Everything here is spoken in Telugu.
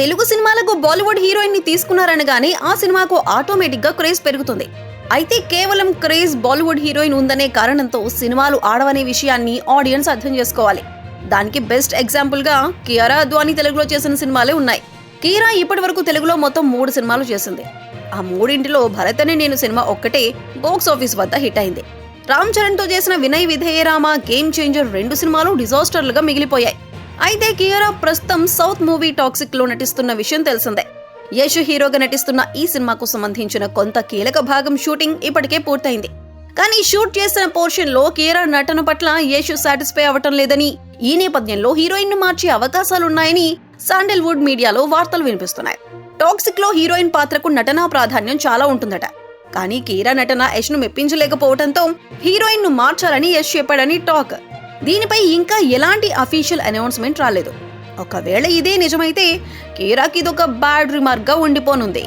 తెలుగు సినిమాలకు బాలీవుడ్ హీరోయిన్ని తీసుకున్నారనగానే ఆ సినిమాకు ఆటోమేటిక్గా క్రేజ్ పెరుగుతుంది. అయితే కేవలం క్రేజ్ బాలీవుడ్ హీరోయిన్ ఉందనే కారణంతో సినిమాలు ఆడవనే విషయాన్ని ఆడియన్స్ అర్థం చేసుకోవాలి. దానికి బెస్ట్ ఎగ్జాంపుల్గా కియారా అద్వానీ తెలుగులో చేసిన సినిమాలే ఉన్నాయి. కీరా ఇప్పటి వరకు తెలుగులో మొత్తం మూడు సినిమాలు చేసింది. ఆ మూడింటిలో భరత్ అనే నేను సినిమా ఒక్కటే బాక్స్ ఆఫీస్ వద్ద హిట్ అయింది. రామ్ చరణ్తో చేసిన వినయ్ విధేయరామ గేమ్ చేంజర్ రెండు సినిమాలు డిజాస్టర్లుగా మిగిలిపోయాయి. అయితే కియారా ప్రస్తుతం సౌత్ మూవీ టాక్సిక్లో నటిస్తున్న విషయం తెలిసిందే. యశ్ హీరోగా నటిస్తున్న ఈ సినిమాకు సంబంధించిన కొంత కీలక భాగం షూటింగ్ ఇప్పటికే పూర్తయింది. కానీ షూట్ చేసిన పోర్షన్లో కియరా నటన పట్ల యశ్ సాటిస్ఫై అవ్వటం లేదని ఈ నేపథ్యంలో హీరోయిన్ను మార్చే అవకాశాలున్నాయని శాండల్వుడ్ మీడియాలో వార్తలు వినిపిస్తున్నాయి. టాక్సిక్లో హీరోయిన్ పాత్రకు నటనా ప్రాధాన్యం చాలా ఉంటుందట. కానీ కీరా నటన యష్ను మెప్పించలేకపోవడంతో హీరోయిన్ను మార్చాలని యష్ చెప్పాడని టాక్. దీనిపై ఇంకా ఎలాంటి అఫీషియల్ అనౌన్స్మెంట్ రాలేదు. ఒకవేళ ఇదే నిజమైతే కీరాకి ఇదొక బ్యాడ్ రిమార్క్గా ఉండిపోనుంది.